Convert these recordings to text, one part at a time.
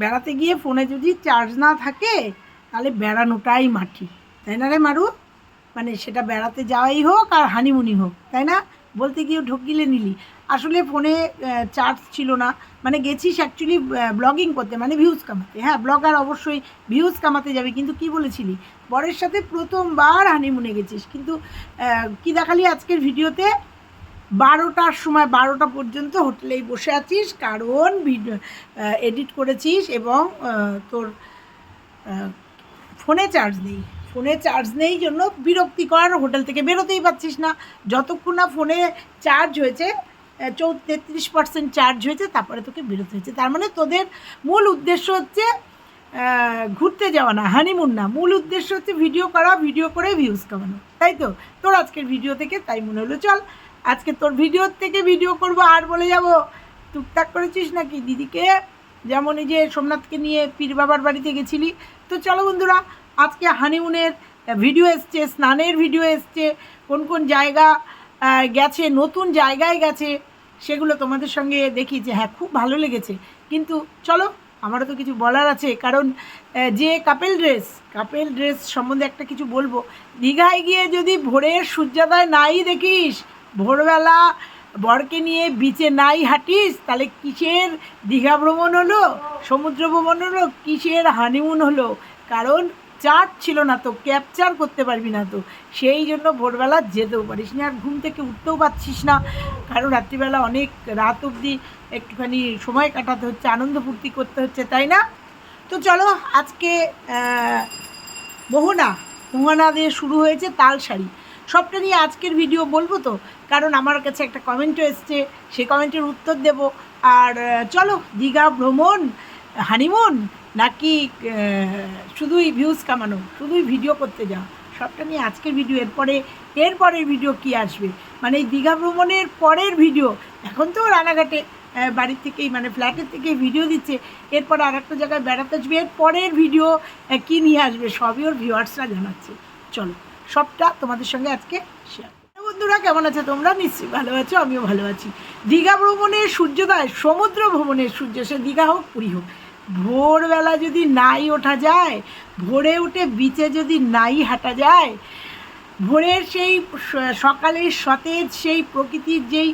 বেড়াতে গিয়ে ফোনে যদি চার্জ না থাকে, তাহলে বেড়ানোটাই মাটি। তাই না রে মারু? মানে সেটা বেড়াতে যাওয়াই হোক আর হানিমুনি হোক, তাই না? বলতে গিয়ে ঢকিলে নিলি। আসলে ফোনে চার্জ ছিল না। মানে গেছিস অ্যাকচুয়ালি ব্লগিং করতে মানে ভিউজ কামাতে। হ্যাঁ ব্লগার অবশ্যই ভিউজ কামাতে যাবে, কিন্তু কি বলেছিলি? বরের সাথে প্রথমবার হানিমুনে গেছিস। কিন্তু কি দেখালি আজকের ভিডিওতে বারোটার সময়, বারোটা পর্যন্ত হোটেলেই বসে আছিস, কারণ ভিডিও এডিট করেছিস এবং তোর ফোনে চার্জ নেই। ফোনে চার্জ নেই জন্য বিরক্তিকর হোটেল থেকে বেরোতেই পারছিস না। যতক্ষণ না ফোনে চার্জ হয়েছে চৌ, তেত্রিশ পার্সেন্ট চার্জ হয়েছে, তারপরে তোকে বেরোতে হয়েছে। তার মানে তোদের মূল উদ্দেশ্য হচ্ছে ঘুরতে যাওয়া না হানিমুন না। মূল উদ্দেশ্য হচ্ছে ভিডিও করা, ভিডিও করে ভিউজ কামানো। তাই তো? তোর আজকের ভিডিও থেকে তাই মনে হলো, চল। আজকে তোর ভিডিও থেকে ভিডিও করব, আর বলে যাব, টুকটাক করেছিস নাকি? দিদিকে, যেমন এই যে সোমনাথকে নিয়ে পীর বাবার বাড়িতে গেছিলি। তো চলো বন্ধুরা, আজকে হানিমুনের ভিডিও এসছে, স্নানের ভিডিও এসছে, কোন কোন জায়গা গেছে, নতুন জায়গায় গেছে, সেগুলো তোমাদের সঙ্গে দেখি যে হ্যাঁ খুব ভালো লেগেছে। কিন্তু চলো, আমারও তো কিছু বলার আছে, কারণ যে কাপেল ড্রেস কাপেল ড্রেস সম্বন্ধে একটা কিছু বলব। দীঘায় গিয়ে যদি ভোরের সূর্যোদয় নাই দেখিস ভোরবেলা বরকে নিয়ে বিচে নাই হাঁটিস, তাহলে কিসের দীঘা ভ্রমণ হলো, সমুদ্র ভ্রমণ হলো, কিসের হানিমুন হলো? কারণ চার্জ ছিল না তো ক্যাপচার করতে পারবি না তো। সেই জন্য ভোরবেলা যেতেও পারিস না, আর ঘুম থেকে উঠতেও পারছিস না। কারণ রাত্রিবেলা অনেক রাত অবধি একটুখানি সময় কাটাতে হচ্ছে, আনন্দ ফুর্তি করতে হচ্ছে, তাই না? তো চলো, আজকে মোহনা মোহনা দিয়ে শুরু হয়েছে তাল শাড়ি সবটা নিয়ে আজকের ভিডিও বলব তো? কারণ আমার কাছে একটা কমেন্টও এসছে, সেই কমেন্টের উত্তর দেব। আর চলো, দীঘা ভ্রমণ হানিমুন নাকি শুধুই ভিউজ কামানো, শুধুই ভিডিও করতে যাও। সবটা নিয়ে আজকের ভিডিও এরপরে, এরপরের ভিডিও কি আসবে? মানে এই দীঘা ভ্রমণের পরের ভিডিও এখন তো রানাঘাটে বাড়ির থেকেই মানে ফ্ল্যাটের থেকেই ভিডিও দিচ্ছে। এরপর আর একটা জায়গায় বেড়াতে আসবে, এর পরের ভিডিও কী নিয়ে আসবে? সবই ওর ভিউয়ার্সরা জানাচ্ছে। চলো। সবটা তোমাদের সঙ্গে আজকে শেয়ার বন্ধুরা, কেমন আছে তোমরা? নিশ্চয়ই ভালো আছো, আমিও ভালো আছি। দীঘা ভ্রমণের সূর্যোদয়, সমুদ্র ভ্রমণের সূর্য, সে দীঘা হোক, পুরী হোক। ভোরবেলা যদি নাই ওঠা যায়, ভোরে উঠে বিচে যদি নাই হাঁটা যায়, ভোরের সেই সকালের সতেজ, সেই প্রকৃতির যেই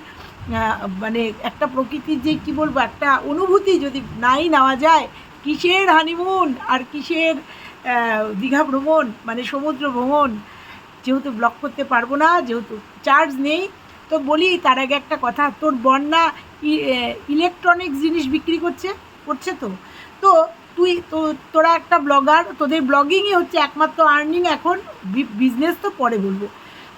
মানে একটা প্রকৃতির যে কী বলব, একটা অনুভূতি যদি নাই নেওয়া যায়, কিসের হানিমুন আর কিসের দীঘা ভ্রমণ মানে সমুদ্র ভ্রমণ যেহেতু ব্লক করতে পারব না, যেহেতু চার্জ নেই, তো বলি তার আগে একটা কথা, তোর বন্যা ইলেকট্রনিক্স জিনিস বিক্রি করছে করছে তো। তো তুই, তো তোরা একটা ব্লগার তোদের ব্লগিংই হচ্ছে একমাত্র আর্নিং এখন বিজনেস তো পরে বলব।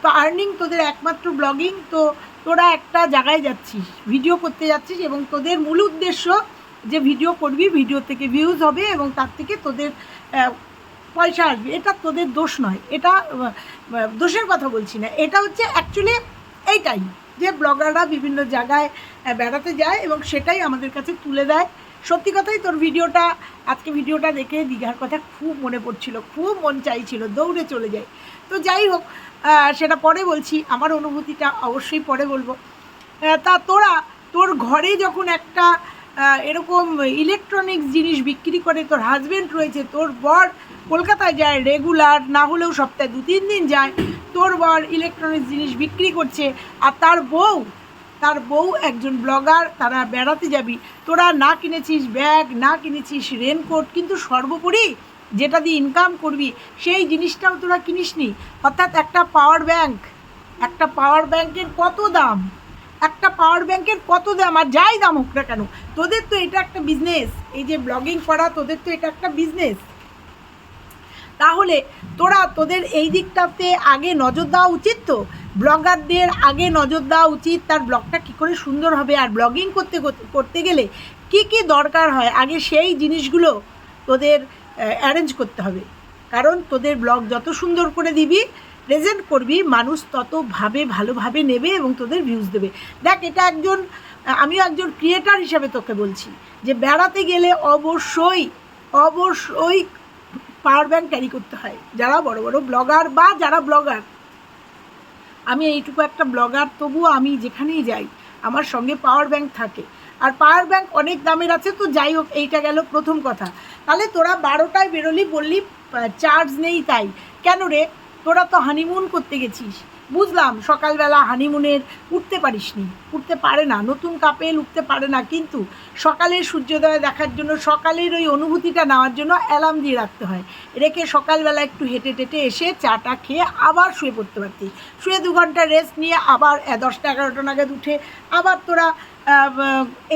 তো আর্নিং তোদের একমাত্র ব্লগিং তো তোরা একটা জায়গায় যাচ্ছিস ভিডিও করতে যাচ্ছিস এবং তোদের মূল উদ্দেশ্য যে ভিডিও করবি ভিডিও থেকে ভিউজ হবে এবং তার থেকে তোদের পয়সা আসবে, এটা তোদের দোষ নয়, এটা দোষের কথা বলছি না, এটা হচ্ছে অ্যাকচুয়ালি এইটাই যে ব্লগাররা বিভিন্ন জায়গায় বেড়াতে যায় এবং সেটাই আমাদের কাছে তুলে দেয়। সত্যি কথাই তোর ভিডিওটা, আজকে ভিডিওটা দেখে দীঘার কথা খুব মনে পড়ছিল, খুব মন চাইছিল, দৌড়ে চলে যাই। তো যাই হোক সেটা পরে বলছি, আমার অনুভূতিটা অবশ্যই পরে বলব। তা তোরা, তোর ঘরে যখন একটা এরকম ইলেকট্রনিক্স জিনিস বিক্রি করে তোর হাজব্যান্ড রয়েছে, তোর বর কলকাতায় যায় রেগুলার না হলেও সপ্তাহে দু, তিন দিন যায়, তোর বর ইলেকট্রনিক্স জিনিস বিক্রি করছে, আর তার বউ তার বউ একজন ব্লগার তারা বেড়াতে যাবি, তোরা না কিনেছিস ব্যাগ না কিনেছিস রেনকোট কিন্তু সর্বোপরি যেটা দিয়ে ইনকাম করবি, সেই জিনিসটাও তোরা কিনিসনি। অর্থাৎ একটা পাওয়ার ব্যাংক একটা পাওয়ার ব্যাংকের কত দাম? একটা পাওয়ার ব্যাংকের কত দাম? আর যাই দাম হোক না কেন, তোদের তো এটা একটা বিজনেস এই যে ব্লগিং করা, তোদের তো এটা একটা বিজনেস তাহলে তোরা তোদের এই দিকটাতে আগে নজর দেওয়া উচিত তো? ব্লগারদের আগে নজর দেওয়া উচিত, তার ব্লগটা কী করে সুন্দর হবে আর ব্লগিং করতে করতে- গেলে কি কি দরকার হয়? আগে সেই জিনিসগুলো তোদের অ্যারেঞ্জ করতে হবে। কারণ তোদের ব্লগ যত সুন্দর করে দিবি প্রেজেন্ট করবি, মানুষ তত ভাবে ভালোভাবে নেবে এবং তোদের ভিউজ দেবে। দেখ, এটা একজন, আমিও একজন ক্রিয়েটার হিসাবে তোকে বলছি যে বেড়াতে গেলে অবশ্যই অবশ্যই পাওয়ার ব্যাংক ক্যারি করতে হয়, যারা বড় বড় ব্লগার বা যারা ব্লগার। আমি এইটুকু একটা ব্লগার, তবুও আমি যেখানেই যাই, আমার সঙ্গে পাওয়ার ব্যাংক থাকে। আর পাওয়ার ব্যাংক অনেক দামের আছে, তো যাই হোক, এইটা গেল প্রথম কথা। তাহলে তোরা বারোটায় বেরোলি, বললি চার্জ নেই তাই। কেন রে? তোরা তো হানিমুন করতে গেছিস। বুঝলাম, সকালবেলা হানিমুনের উঠতে পারিসনি। উঠতে পারে না, নতুন কাপেল উঠতে পারে না, কিন্তু সকালের সূর্যোদয় দেখার জন্য, সকালের ওই অনুভূতিটা নেওয়ার জন্য অ্যালার্ম দিয়ে রাখতে হয়। রেখে সকালবেলা একটু হেঁটে টেটে এসে চাটা খেয়ে আবার শুয়ে পড়তে পারতি। শুয়ে দু ঘণ্টা রেস্ট নিয়ে আবার দশটা এগারোটা নাগাদ উঠে আবার তোরা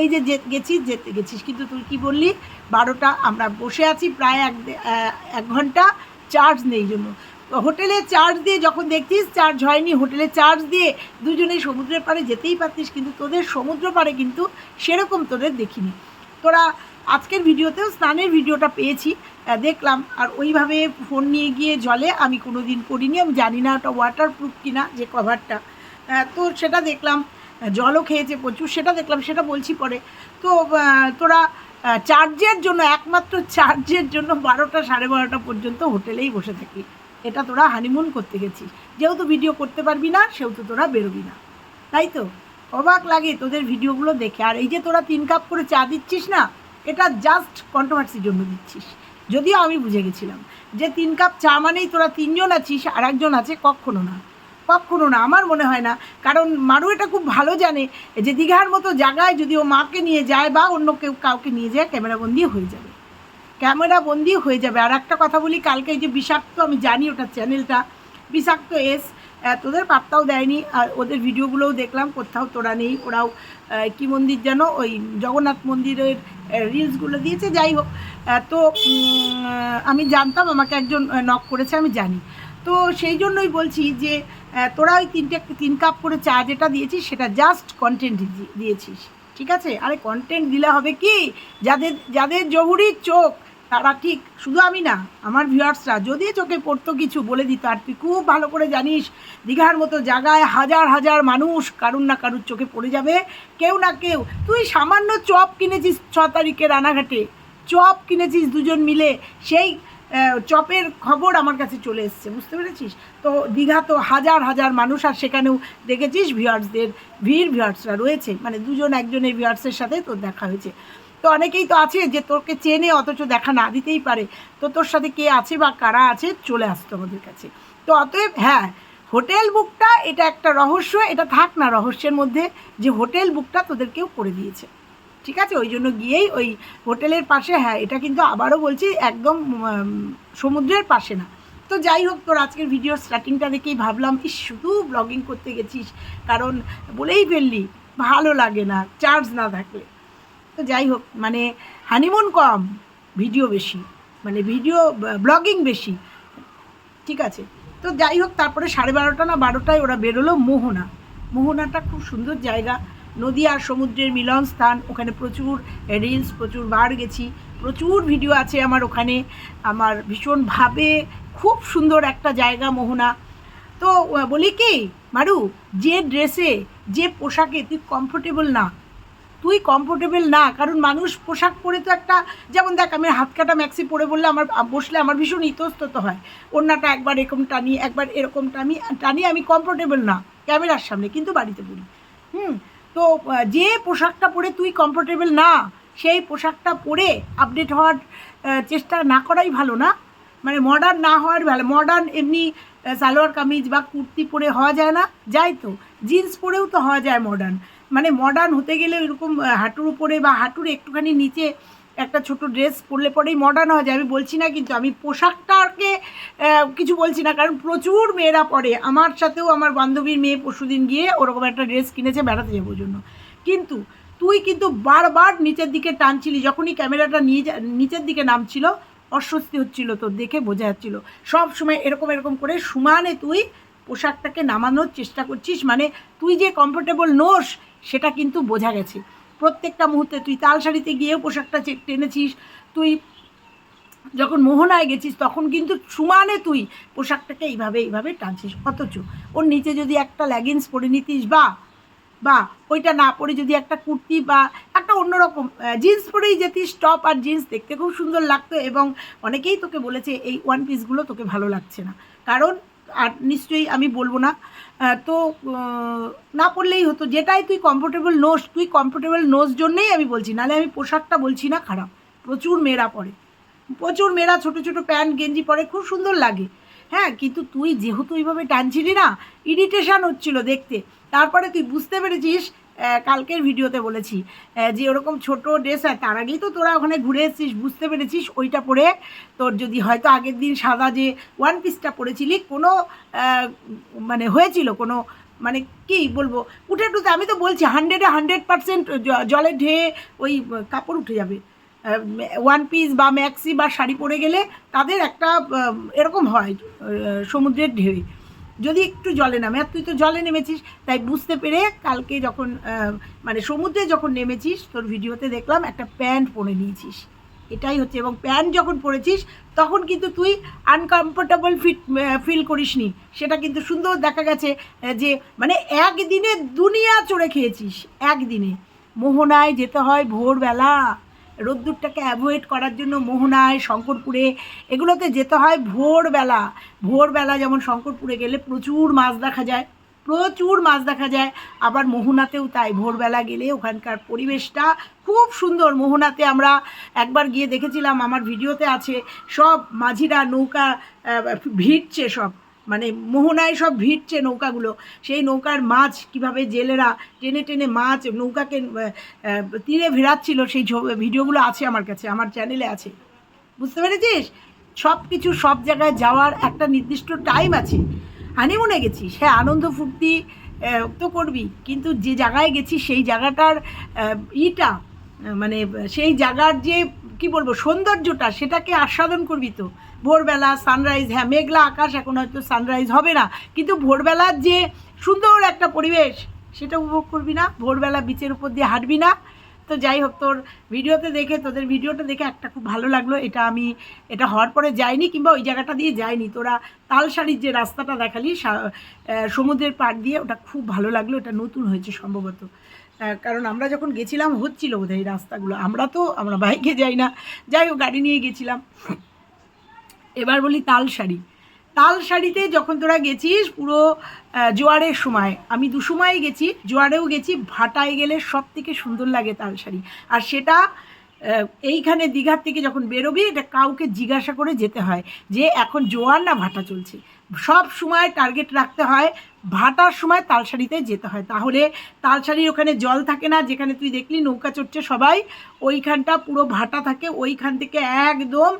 এই যে গেছিস, যেতে গেছিস। কিন্তু তুই কি বললি? বারোটা, আমরা বসে আছি প্রায় এক এক ঘণ্টা চার্জ নেই জন্য। হোটেলে চার্জ দিয়ে যখন দেখছিস, চার্জ হয়নি, হোটেলে চার্জ দিয়ে দুজনেই সমুদ্রের পাড়ে যেতেই পারতিস, কিন্তু তোদের সমুদ্র পাড়ে কিন্তু সেরকম তোদের দেখিনি। তোরা আজকের ভিডিওতেও স্নানের ভিডিওটা পেয়েছি দেখলাম। আর ওইভাবে ফোন নিয়ে গিয়ে জলে আমি কোনো দিন করিনি আমি জানি না ওটা ওয়াটার প্রুফ কিনা যে কভারটা তো সেটা দেখলাম জলও খেয়েছে প্রচুর, সেটা দেখলাম, সেটা বলছি পরে। তো তোরা চার্জের জন্য, একমাত্র চার্জের জন্য বারোটা সাড়ে বারোটা পর্যন্ত হোটেলেই বসে থাকি এটা তোরা হানিমুন করতে গেছিস। যেহেতু ভিডিও করতে পারবি না, সেহেতু তোরা বেরোবি না। তাই তো? অবাক লাগে তোদের ভিডিওগুলো দেখে। আর এই যে তোরা তিন কাপ করে চা দিচ্ছিস না, এটা জাস্ট কন্ট্রোভার্সির জন্য দিচ্ছিস। যদিও আমি বুঝে গেছিলাম যে তিন কাপ চা মানেই তোরা তিনজন আছিস আর একজন আছে কখনো না। কখনো না, আমার মনে হয় না। কারণ মারু এটা খুব ভালো জানে যে দীঘার মতো জায়গায় যদি ও মাকে নিয়ে যায় বা অন্য কেউ কাউকে নিয়ে যায় ক্যামেরাবন্দি হয়ে যাবে। ক্যামেরা বন্দি হয়ে যাবে। আর একটা কথা বলি, কালকে যে বিষাক্ত, আমি জানি ওটা চ্যানেলটা, বিষাক্ত এস তোদের পাত্তাও দেয়নি। আর ওদের ভিডিওগুলোও দেখলাম, কোথাও তোরা নেই, ওরাও কি মন্দির যেন, ওই জগন্নাথ মন্দিরের রিলসগুলো দিয়েছে, যাই হোক। তো আমি জানতাম, আমাকে একজন নক করেছে, আমি জানি। তো সেই জন্যই বলছি যে তোরা ওই তিনটে, তিন কাপ করে চা যেটা দিয়েছিস, সেটা জাস্ট কন্টেন্ট দিয়েছিস। ঠিক আছে? আরে কন্টেন্ট দিলে হবে কি? যাদের যাদের জহুরির চোখ তারা ঠিক, শুধু আমি না, আমার ভিউয়ার্সরা যদি চোখে পড়তো কিছু বলে দিত, আর তুই খুব ভালো করে জানিস, দীঘার মতো জায়গায় হাজার হাজার মানুষ কারুর না কারুর চোখে পড়ে যাবে, কেউ না কেউ। তুই সামান্য চপ কিনেছিস ছ তারিখে রানাঘাটে, চপ কিনেছিস দুজন মিলে, সেই চপের খবর আমার কাছে চলে এসছে, বুঝতে পেরেছিস? তো দীঘা তো হাজার হাজার মানুষ, আর সেখানেও দেখেছিস ভিউয়ার্সদের ভিড় ভিউয়ার্সরা রয়েছে মানে দুজন একজনের ভিউয়ার্সের সাথে তোর দেখা হয়েছে। তো অনেকেই তো আছে যে তোকে চেনে, অথচ দেখা না দিতেই পারে। তো তোর সাথে কে আছে বা কারা আছে, চলে আসতো আমাদের কাছে। তো অতএব হ্যাঁ হোটেল বুকটা এটা একটা রহস্য, এটা থাক না রহস্যের মধ্যে যে হোটেল বুকটা তোদের কেউ করে দিয়েছে। ঠিক আছে? ওই জন্য গিয়েই ওই হোটেলের পাশে হ্যাঁ এটা কিন্তু আবারও বলছি, একদম সমুদ্রের পাশে না। তো যাই হোক, তোর আজকের ভিডিওর স্টার্টিংটা দেখেই ভাবলাম, ইস, শুধু ব্লগিং করতে গেছিস, কারণ বলেই ফেললি, ভালো লাগে না চার্জ না থাকলে। তো যাই হোক মানে হানিমুন কম ভিডিও বেশি মানে ভিডিও ব্লগিং বেশি, ঠিক আছে? তো যাই হোক, তারপরে সাড়ে বারোটা না বারোটায় ওরা বেরোলো মোহনা। মোহনাটা খুব সুন্দর জায়গা নদী আর সমুদ্রের মিলন স্থান, ওখানে প্রচুর রিলস প্রচুর বার গেছি, প্রচুর ভিডিও আছে আমার ওখানে। আমার ভীষণভাবে খুব সুন্দর একটা জায়গা মোহনা। তো বলি কি, মারু, যে ড্রেসে যে পোশাকে তুই কমফোর্টেবল না তুই কমফোর্টেবল না, কারণ মানুষ পোশাক পরে তো একটা, যেমন দেখ, আমি হাত কাটা ম্যাক্সি পরে বললে আমার, বসলে আমার ভীষণ ইতস্তত হয়। ওড়নাটা একবার এরকম টানি, একবার এরকম টানি টানি আমি কমফোর্টেবল না, ক্যামেরার সামনে, কিন্তু বাড়িতে পরি। হুম? তো যে পোশাকটা পরে তুই কমফোর্টেবল না, সেই পোশাকটা পরে আপডেট হওয়ার চেষ্টা না করাই ভালো না। মানে মডার্ন না হওয়ার ভালো মডার্ন এমনি সালোয়ার কামিজ বা কুর্তি পরে হওয়া যায় না, যাই তো। জিন্স পরেও তো হওয়া যায় মডার্ন মানে মডার্ন হতে গেলে এরকম হাঁটুর উপরে বা হাঁটুর একটুখানি নিচে একটা ছোট ড্রেস পরলে পরেই মডার্ন হওয়া যায়। আমি বলছি না কিন্তু আমি পোশাকটাকে কিছু বলছি না। কারণ প্রচুর মেয়েরা পরে। আমার সাথেও আমার বান্ধবীর মেয়ে পরশুদিন গিয়ে ওরকম একটা ড্রেস কিনেছে, বেড়াতে যাব জন্য। কিন্তু তুই কিন্তু বারবার নিচের দিকে টানছিলি, যখনই ক্যামেরাটা নিয়ে নিচের দিকে নামছিল, অস্বস্তি হচ্ছিল তোর, দেখে বোঝা যাচ্ছিল। সব সময় এরকম এরকম করে সমানে তুই পোশাকটাকে নামানোর চেষ্টা করছিস মানে তুই যে কমফোর্টেবল নোস, সেটা কিন্তু বোঝা গেছে। প্রত্যেকটা মুহূর্তে তুই তাল শাড়িতে গিয়েও পোশাকটা টেনেছিস, তুই যখন মোহনায় গেছিস, তখন কিন্তু সমানে তুই পোশাকটাকে এইভাবে এইভাবে টানছিস। অথচ ওর নিচে যদি একটা লেগিংস পরে নিতিস বা বা ওইটা না পরে যদি একটা কুর্তি বা একটা অন্যরকম জিন্স পরেই যেতিস টপ আর জিন্স দেখতে খুব সুন্দর লাগতো এবং অনেকেই তোকে বলেছে, এই ওয়ান পিসগুলো তোকে ভালো লাগছে না। কারণ আর নিশ্চয়ই আমি বলব না। তো না পড়লেই হতো। যেটাই তুই কমফোর্টেবল নোস, তুই কমফোর্টেবল নোস জন্যেই আমি বলছি। নাহলে আমি পোশাকটা বলছি না খারাপ। প্রচুর মেয়েরা পরে। প্রচুর মেয়েরা ছোট ছোট প্যান্ট, গেঞ্জি পরে, খুব সুন্দর লাগে। হ্যাঁ কিন্তু তুই যেহেতু এইভাবে টানছিলি না ইরিটেশান হচ্ছিল দেখতে। তারপরে তুই বুঝতে পেরেছিস কালকের ভিডিওতে বলেছি যে ওরকম ছোট ড্রেস হয়, তার আগেই তো তোরা ওখানে ঘুরে এসেছিস, বুঝতে পেরেছিস ওইটা পরে তোর যদি হয়তো আগের দিন সাদা যে ওয়ান পিসটা পরেছিলি, কোনো মানে হয়েছিল কোনো মানে কি বলব, উঠে টুতে আমি তো বলছি হান্ড্রেডে হান্ড্রেড পার্সেন্ট জলে ঢেয়ে ওই কাপড় উঠে যাবে। ওয়ান পিস বা ম্যাক্সি বা শাড়ি পরে গেলে তাদের একটা এরকম হয় সমুদ্রের ঢেউয়ে। যদি একটু জলে নামে, আর তুই তো জলে নেমেছিস, তাই বুঝতে পেরে কালকে যখন মানে সমুদ্রে যখন নেমেছিস, তোর ভিডিওতে দেখলাম একটা প্যান্ট পরে নিয়েছিস। এটাই হচ্ছে, এবং প্যান্ট যখন পরেছিস, তখন কিন্তু তুই আনকমফোর্টেবল ফিট ফিল করিসনি। সেটা কিন্তু সুন্দর দেখা গেছে যে মানে একদিনে দুনিয়া চড়ে খেয়েছিস, একদিনে। মোহনায় যেতে হয় ভোরবেলা। রোদ্দুরটাকে অ্যাভয়েড করার জন্য মোহনায়, শঙ্করপুরে এগুলোতে যেতে হয় ভোরবেলা। ভোরবেলা যেমন শঙ্করপুরে গেলে প্রচুর মাছ দেখা যায়, প্রচুর মাছ দেখা যায়। আবার মোহনাতেও তাই, ভোরবেলা গেলে ওখানকার পরিবেশটা খুব সুন্দর। মোহনাতে আমরা একবার গিয়ে দেখেছিলাম, আমার ভিডিওতে আছে, সব মাঝিরা নৌকা ভিড়ছে সব। মানে মোহনায় সব ভিড়ছে নৌকাগুলো। সেই নৌকার মাছ কীভাবে জেলেরা টেনে টেনে মাছ, নৌকাকে তীরে ভেড়াচ্ছিল, সেই ভিডিওগুলো আছে আমার কাছে, আমার চ্যানেলে আছে। বুঝতে পেরেছিস? সব কিছু সব জায়গায় যাওয়ার একটা নির্দিষ্ট টাইম আছে। হানিমুনে গেছি সে আনন্দ ফুর্তি তো করবি। কিন্তু যে জায়গায় গেছি সেই জায়গাটার ইটা মানে সেই জায়গার যে, কি বলব, সৌন্দর্যটা, সেটাকে আস্বাদন করবি তো। ভোরবেলা সানরাইজ হ্যাঁ মেঘলা আকাশ এখন হয়তো সানরাইজ হবে না। কিন্তু ভোরবেলার যে সুন্দর একটা পরিবেশ, সেটা উপভোগ করবি না। ভোরবেলা বিচের উপর দিয়ে হাঁটবি না। তো যাই হোক, তোর ভিডিওতে দেখে, তোদের ভিডিওটা দেখে একটা খুব ভালো লাগল। এটা আমি, এটা হওয়ার পরে যাইনি, কিংবা ওই জায়গাটা দিয়ে যাইনি। তোরা তালসারির যে রাস্তাটা দেখালি সমুদ্রের পাড় দিয়ে, ওটা খুব ভালো লাগল। এটা নতুন হয়েছে সম্ভবত। কারণ আমরা যখন গেছিলাম, হচ্ছিল বোধহয় এই রাস্তাগুলো। আমরা তো, আমরা বাইকে যাই না। যাই হোক, গাড়ি নিয়ে গেছিলাম। এবার বলি তাল শাড়ি। তাল শাড়িতে যখন তোরা গেছিস পুরো জোয়ারের সময়, আমি দু সময় গেছি, জোয়ারেও গেছি, ভাটায় গেলে সব থেকে সুন্দর লাগে তাল শাড়ি। আর সেটা এইখানে দীঘার থেকে যখন বেরোবি, এটা কাউকে জিজ্ঞাসা করে যেতে হয় যে এখন জোয়ার না ভাটা চলছে? সব সময় টার্গেট রাখতে হয়, ভাটার সময় তালসারিতে যেতে হয়। তাহলে তালসারির ওখানে জল থাকে না, যেখানে তুই দেখলি নৌকা চড়ছে সবাই, ওইখানটা পুরো ভাটা থাকে, ওইখান থেকে একদম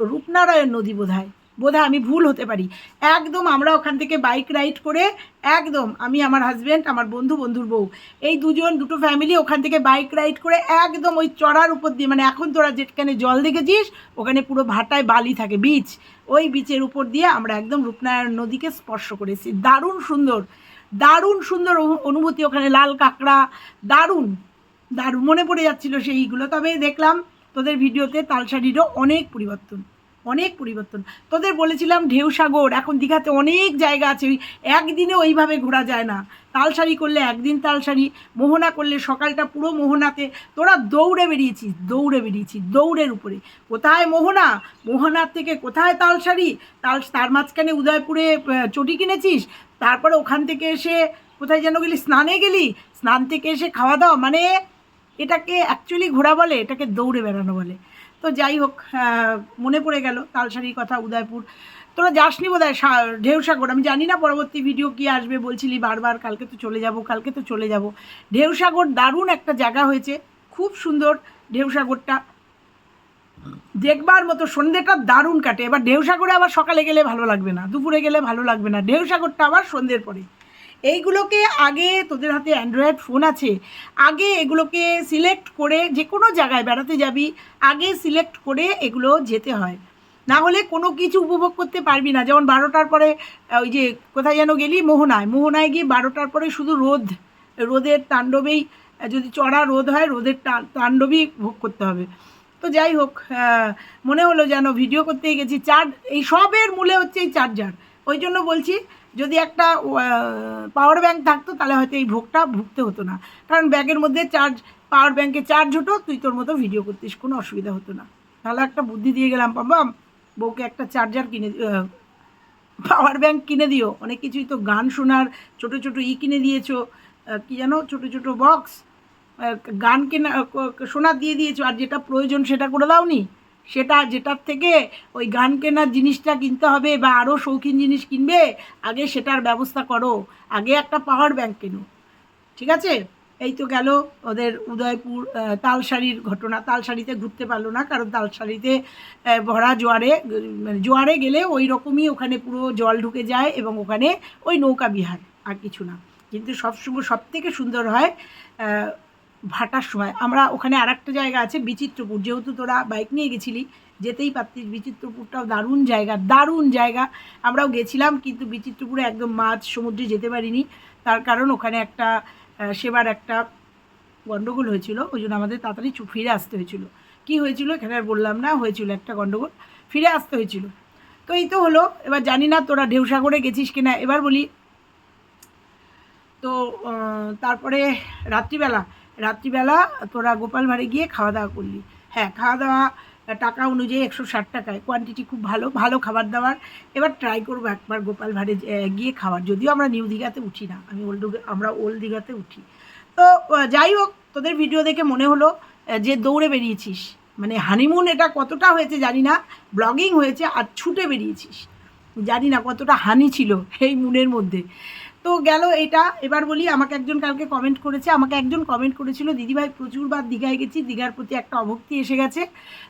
রূপনারায়ণ নদী বোধহয়। বোধহয় আমি ভুল হতে পারি। একদম আমরা ওখান থেকে বাইক রাইড করে একদম আমি আমার হাজব্যান্ড আমার বন্ধু, বন্ধুর বউ, এই দুজন দুটো ফ্যামিলি ওখান থেকে বাইক রাইড করে একদম ওই চড়ার উপর দিয়ে মানে এখন তোরা যেখানে জল দেখেছিস, ওখানে পুরো ভাটায় বালি থাকে বিচ ওই বিচের উপর দিয়ে আমরা একদম রূপনারায়ণ নদীকে স্পর্শ করেছি। দারুণ সুন্দর দারুণ সুন্দর অনু- অনুভূতি ওখানে, লাল কাঁকড়া, দারুণ দারুণ। মনে পড়ে যাচ্ছিল সেইগুলো। তবে দেখলাম তোদের ভিডিওতে তালসারিরও অনেক পরিবর্তন অনেক পরিবর্তন। তোদের বলেছিলাম ঢেউসাগর এখন দীঘাতে অনেক জায়গা আছে, ওই একদিনে ওইভাবে ঘোরা যায় না। তালসারি করলে একদিন তালসারি মোহনা করলে সকালটা পুরো মোহনাতে। তোরা দৌড়ে বেরিয়েছিস দৌড়ে বেরিয়েছিস, দৌড়ের উপরে। কোথায় মোহনা? মোহনার থেকে কোথায় তালসারি তাল, তার মাঝখানে উদয়পুরে চটি কিনেছিস? তারপরে ওখান থেকে এসে কোথায় যেন গেলি? স্নানে গেলি? স্নান থেকে এসে খাওয়া দাওয়া? মানে এটাকে অ্যাকচুয়ালি ঘোরা বলে, এটাকে দৌড়ে বেড়ানো বলে। তো যাই হোক মনে পড়ে গেল তালসারির কথা, উদয়পুর। তোরা যাসনি বোধ হয় ঢেউসাগর? আমি জানি না পরবর্তী ভিডিও কি আসবে, বলছিলি বারবার, কালকে তো চলে যাব, কালকে তো চলে যাব। ঢেউসাগর দারুণ একটা জায়গা হয়েছে, খুব সুন্দর ঢেউসাগরটা। দেখবার মতো সন্ধ্যেটা দারুণ কাটে। এবার ঢেউসাগরে আবার সকালে গেলে ভালো লাগবে না, দুপুরে গেলে ভালো লাগবে না। ঢেউসাগরটা আবার সন্ধ্যের পরে। এইগুলোকে আগে তোদের হাতে অ্যান্ড্রয়েড ফোন আছে, আগে এগুলোকে সিলেক্ট করে যে কোনো জায়গায় বেড়াতে যাবি, আগে সিলেক্ট করে এগুলো যেতে হয়। না হলে কোনো কিছু উপভোগ করতে পারবি না। যেমন বারোটার পরে ওই যে কোথায় যেন গেলি? মোহনায়। মোহনায় গিয়ে বারোটার পরে শুধু রোদ, রোদের তাণ্ডবেই, যদি চড়া রোদ হয়, রোদের তাণ্ডবই ভোগ করতে হবে। তো যাই হোক মনে হলো যেন ভিডিও করতেই গেছি। চার্জ এই সবের মূলে হচ্ছে এই চার্জার। ওই জন্য বলছি যদি একটা পাওয়ার ব্যাংক থাকতো, তাহলে হয়তো এই ভোগটা ভুগতে হতো না। কারণ ব্যাগের মধ্যে চার্জ পাওয়ার ব্যাংকে চার্জ হতো, তুই তোর মতো ভিডিও করতিস, কোনো অসুবিধা হতো না। তাহলে একটা বুদ্ধি দিয়ে গেলাম বাবা বউকে একটা চার্জার কিনে পাওয়ার ব্যাংক কিনে দিও। অনেক কিছুই তো গান শোনার, ছোট ছোট ই কিনে দিয়েছ কি জানো, ছোট ছোট বক্স গান কেনা শোনার দিয়ে দিয়েছ, আর যেটা প্রয়োজন সেটা করে দাওনি? সেটা যেটার থেকে ওই গান কেনার জিনিসটা কিনতে হবে বা আরও শৌখিন জিনিস কিনবে, আগে সেটার ব্যবস্থা করো। আগে একটা পাওয়ার ব্যাংক কেনো। ঠিক আছে? এই তো গেল ওদের উদয়পুর তালশাড়ির ঘটনা। তালশাড়িতে ঘুরতে পারল না, কারণ তালশাড়িতে ভরা জোয়ারে মানে জোয়ারে গেলে ওই রকমই ওখানে পুরো জল ঢুকে যায় এবং ওখানে ওই নৌকা বিহার, আর কিছু না। কিন্তু সবসময় সব থেকে সুন্দর হয় ভাটার সময়। আমরা ওখানে আর একটা জায়গা আছে, বিচিত্রপুর। যেহেতু তোরা বাইক নিয়ে গেছিলি, যেতেই পারতিস। বিচিত্রপুরটাও দারুণ জায়গা দারুণ জায়গা। আমরাও গেছিলাম, কিন্তু বিচিত্রপুরে একদম মাছ সমুদ্রে যেতে পারিনি। তার কারণ ওখানে একটা সেবার একটা গণ্ডগোল হয়েছিল। ওই জন্য আমাদের তাড়াতাড়ি ফিরে আসতে হয়েছিল। কি হয়েছিল এখানে আর বললাম না, হয়েছিল একটা গণ্ডগোল ফিরে আসতে হয়েছিল। তো এই তো হলো। এবার জানি না তোরা ঢেউসাগরে গেছিস কিনা। এবার বলি, তো তারপরে রাত্রিবেলা রাত্রিবেলা তোরা গোপাল ভাড়ে গিয়ে খাওয়া দাওয়া করলি। হ্যাঁ খাওয়া দাওয়া টাকা অনুযায়ী একশো ষাট টাকায় কোয়ান্টিটি খুব ভালো ভালো খাবার দাবার। এবার ট্রাই করব একবার গোপাল ভাড়ে গিয়ে খাওয়ার। যদিও আমরা নিউ দীঘাতে উঠি না, আমি ওল্ড আমরা ওল্ড দীঘাতে উঠি। তো যাই হোক, তোদের ভিডিও দেখে মনে হলো যে দৌড়ে বেরিয়েছিস। মানে হানিমুন এটা কতটা হয়েছে জানি না ব্লগিং হয়েছে আর ছুটে বেরিয়েছিস। জানি না কতটা হানি ছিল এই মুনের মধ্যে। তো গেল এটা। এবার বলি, আমাকে একজন কালকে কমেন্ট করেছে। আমাকে একজন কমেন্ট করেছিল, দিদিভাই প্রচুরবার দীঘায় গেছি। দীঘার প্রতি একটা অভক্তি এসে গেছে।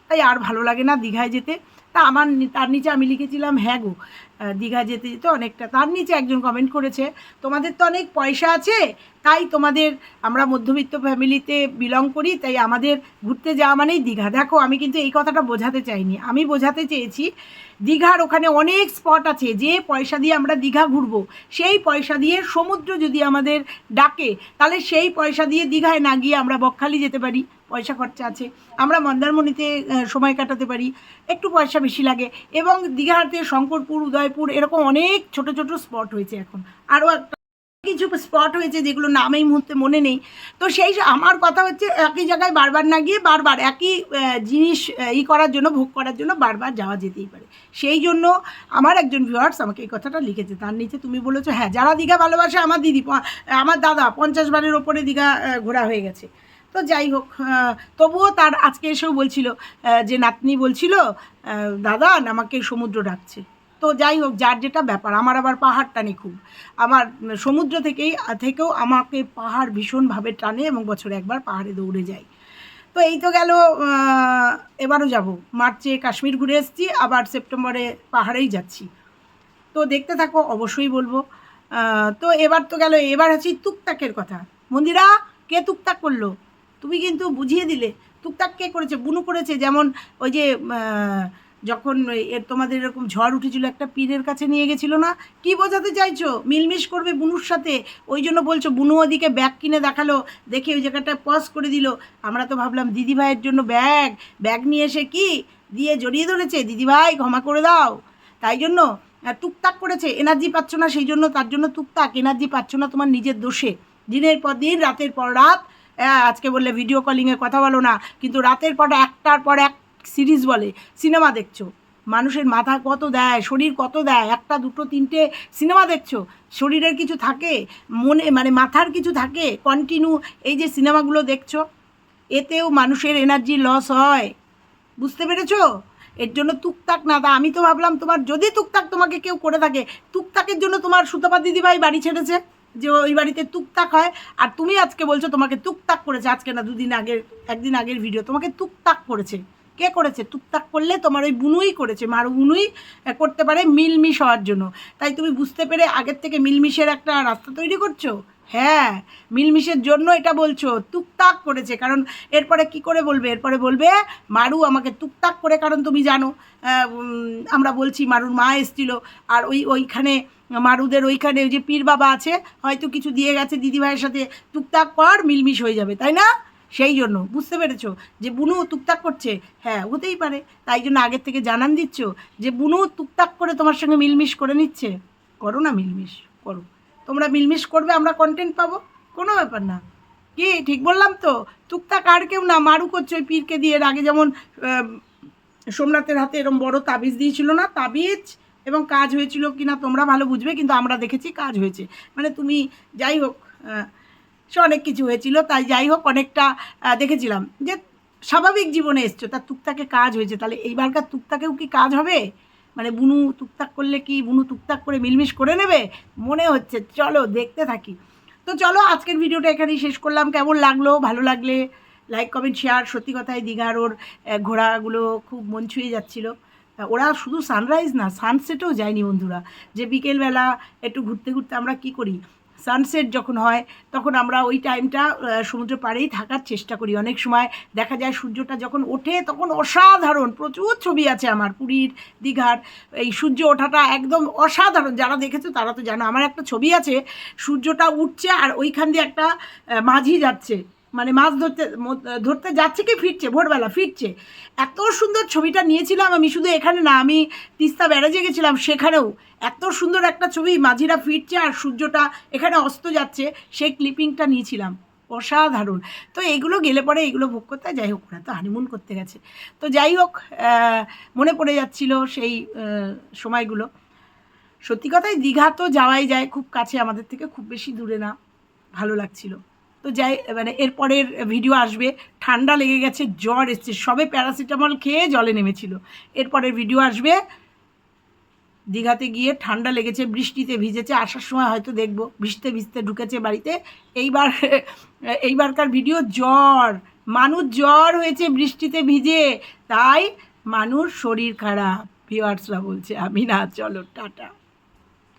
তাই আর ভালো লাগে না দীঘায় যেতে। তা আমার তার নিচে আমি লিখেছিলাম হ্যাঁ গো দীঘা যেতে যেতে অনেকটা তার নিচে একজন কমেন্ট করেছে, তোমাদের তো অনেক পয়সা আছে, তাই তোমাদের আমরা মধ্যবিত্ত ফ্যামিলিতে বিলং করি, তাই আমাদের ঘুরতে যাওয়া মানেই দীঘা। দেখো, আমি কিন্তু এই কথাটা বোঝাতে চাইনি। আমি বোঝাতে চেয়েছি, দীঘার ওখানে অনেক স্পট আছে, যে পয়সা দিয়ে আমরা দীঘা ঘুরবো। সেই পয়সা দিয়ে সমুদ্র যদি আমাদের ডাকে, তাহলে সেই পয়সা দিয়ে দীঘায় না গিয়ে আমরা বকখালি যেতে পারি। পয়সা খরচা আছে। আমরা মন্দারমণিতে সময় কাটাতে পারি, একটু পয়সা বেশি লাগে এবং দীঘাতে শঙ্করপুর, উদয়পুর এরকম অনেক ছোট ছোট স্পট হয়েছে এখন। আরও একটা কিছু স্পট হয়েছে যেগুলো নাম এই মুহূর্তে মনে নেই। তো সেই আমার কথা হচ্ছে একই জায়গায় বারবার না গিয়ে বারবার একই জিনিস ই করার জন্য, ভোগ করার জন্য বারবার যাওয়া যেতেই পারে। সেই জন্য আমার একজন ভিউয়ার্স আমাকে এই কথাটা লিখেছে। তার নিচে তুমি বলেছ হ্যাঁ যারা দীঘা ভালোবাসে, আমার দিদি আমার দাদা পঞ্চাশ বারের ওপরে দীঘা ঘোরা হয়ে গেছে। তো যাই হোক তবুও তার আজকে এসেও বলছিল যে নাতনি বলছিল দাদা আমাকে সমুদ্র ডাকছে। তো যাই হোক, যার যেটা ব্যাপার, আমার আবার পাহাড় টানে খুব আমার সমুদ্র থেকেই, থেকেও আমাকে পাহাড় ভীষণভাবে টানে এবং বছরে একবার পাহাড়ে দৌড়ে যাই তো এই তো গেল এবারও যাব। মার্চে কাশ্মীর ঘুরে এসেছি, আবার সেপ্টেম্বরে পাহাড়েই যাচ্ছি। তো দেখতে থাকো, অবশ্যই বলব। তো এবার তো গেল, এবার হচ্ছে তুকতাকের কথা। মন্দিরা, কে তুকতাক করল? তুমি কিন্তু বুঝিয়ে দিলে, টুকটাক কে করেছে, বুনু করেছে, যেমন ওই যে যখন এর তোমাদের এরকম ঝড় উঠেছিল, একটা পীরের কাছে নিয়ে গেছিল না? কি বোঝাতে চাইছো? মিলমিশ করবে বুনুর সাথে? ওই জন্য বলছো, বুনু ওদিকে ব্যাগ কিনে দেখাল, দেখে ওই জায়গাটা পজ করে দিল। আমরা তো ভাবলাম, দিদি ভাইয়ের জন্য ব্যাগ। ব্যাগ নিয়ে এসে কি? দিয়ে জড়িয়ে ধরেছে, দিদি ভাই, ক্ষমা করে দাও। তাই জন্য টুকটাক করেছে, এনার্জি পাচ্ছ না, সেই জন্য, তার জন্য টুকটাক, এনার্জি পাচ্ছ না তোমার নিজের দোষে। দিনের পর দিন, রাতের পর রাত হ্যাঁ, আজকে বললে ভিডিও কলিংয়ে কথা বলো না কিন্তু রাতের পর একটার পর এক সিরিজ বলে সিনেমা দেখছ। মানুষের মাথা কত দেয় শরীর কত দেয় একটা দুটো তিনটে সিনেমা দেখছ। শরীরের কিছু থাকে মনে মানে মাথার কিছু থাকে কন্টিনিউ এই যে সিনেমাগুলো দেখছ এতেও মানুষের এনার্জি লস হয়। বুঝতে পেরেছ? এর জন্য টুকটাক না তা আমি তো ভাবলাম তোমার যদি টুকটাক তোমাকে কেউ করে থাকে টুকটাকের জন্য তোমার সুতপা দিদিভাই বাড়ি ছেড়েছে। যে ওই বাড়িতে টুকটাক হয়। আর তুমি আজকে বলছো তোমাকে টুকটাক করেছে, আজকে না দুদিন আগের একদিন আগের ভিডিও তোমাকে টুকটাক করেছে। কে করেছে? টুকটাক করলে তোমার ওই বুনুই করেছে, মার বুনুই করতে পারে মিলমিশ হওয়ার জন্য। তাই তুমি বুঝতে পেরে আগের থেকে মিলমিশের একটা রাস্তা তৈরি করছ? হ্যাঁ মিলমিশের জন্য এটা বলছো, টুকটাক করেছে। কারণ এরপরে কি করে বলবে? এরপরে বলবে, মারু আমাকে টুকটাক করে, কারণ তুমি জানো আমরা বলছি মারুর মা এসছিল, আর ওই, ওইখানে, মারুদের ওইখানে ওই যে পীর বাবা আছে, হয়তো কিছু দিয়ে গেছে দিদিভাইয়ের সাথে, টুকটাক কর, মিলমিশ হয়ে যাবে, তাই না? সেই জন্য, বুঝতে পেরেছ? যে বুনু টুকটাক করছে হ্যাঁ হতেই পারে। তাই জন্য আগের থেকে জানান দিচ্ছ যে, বুনু টুকটাক করে তোমার সঙ্গে মিলমিশ করে নিচ্ছে। করো না মিলমিশ, করো। তোমরা মিলমিশ করবে, আমরা কন্টেন্ট পাবো। কোনো ব্যাপার না। কি, ঠিক বললাম তো? টুকটাক আর কেউ না মারু করছে ওই পীরকে দিয়ে। এর আগে যেমন সোমনাথের হাতে এরকম বড় তাবিজ দিয়েছিল না? তাবিজ? এবং কাজ হয়েছিল কি না তোমরা ভালো বুঝবে, কিন্তু আমরা দেখেছি কাজ হয়েছে। মানে তুমি যাই হোক সে অনেক কিছু হয়েছিল, তাই যাই হোক, অনেকটা দেখেছিলাম। যে স্বাভাবিক জীবনে এসছো তার টুকটাকে কাজ হয়েছে। তাহলে এইবারকার টুকটাকেও কি কাজ হবে? মানে বুনু টুকটাক করলে কি বুনু টুকটাক করে মিলমিশ করে নেবে? মনে হচ্ছে। চলো, দেখতে থাকি। তো চলো, আজকের ভিডিওটা এখানেই শেষ করলাম। কেমন লাগল? ভালো লাগলে লাইক কমেন্ট শেয়ার সত্যি কথায় দীঘার ওর ঘোড়াগুলো খুব মন ছুঁয়ে যাচ্ছিল। ওরা শুধু সানরাইজ না সানসেটেও যায়নি বন্ধুরা। যে বিকেলবেলা একটু ঘুরতে ঘুরতে আমরা কি করি? সানসেট যখন হয়, তখন আমরা ওই টাইমটা সমুদ্র পাড়েই থাকার চেষ্টা করি। অনেক সময় দেখা যায় সূর্যটা যখন ওঠে, তখন অসাধারণ, প্রচুর ছবি আছে আমার, পুরীর, দীঘার। এই সূর্য ওঠাটা একদম অসাধারণ। যারা দেখেছ তারা তো জানো, আমার একটা ছবি আছে, সূর্যটা উঠছে আর ওইখান দিয়ে একটা মাঝি যাচ্ছে। মানে মাছ ধরতে ধরতে যাচ্ছে কি ফিরছে? ভোরবেলা ফিরছে। এত সুন্দর ছবিটা নিয়েছিলাম আমি, শুধু এখানে না, আমি তিস্তা ব্যারাজে গেছিলাম, সেখানেও এত সুন্দর একটা ছবি, মাঝিরা ফিরছে আর সূর্যটা এখানে অস্ত যাচ্ছে, সেই ক্লিপিংটা নিয়েছিলাম। অসাধারণ। তো এইগুলো গেলে পরে এগুলো ভোগ করতে। যাই হোক, ওরা তো হানিমুন করতে গেছে। তো যাই হোক মনে পড়ে যাচ্ছিল সেই সময়গুলো। সত্যি কথাই, দীঘা তো যাওয়াই যায়, খুব কাছে, আমাদের থেকে খুব বেশি দূরে না, ভালো লাগছিল। তো যাই মানে এরপরের ভিডিও আসবে। ঠান্ডা লেগে গেছে, জ্বর এসছে। সবে প্যারাসিটামল খেয়ে জলে নেমেছিল। এরপরের ভিডিও আসবে। দীঘাতে গিয়ে ঠান্ডা লেগেছে, বৃষ্টিতে ভিজেছে। আসার সময় হয়তো দেখব। ভিজতে ভিজতে ঢুকেছে বাড়িতে। এইবার, এইবারকার ভিডিও জ্বর। মানুষ জ্বর হয়েছে, বৃষ্টিতে ভিজে। তাই মানুষ শরীর খারাপ। ভিওয়ার্সরা বলছে আমি না চলো, টাটা।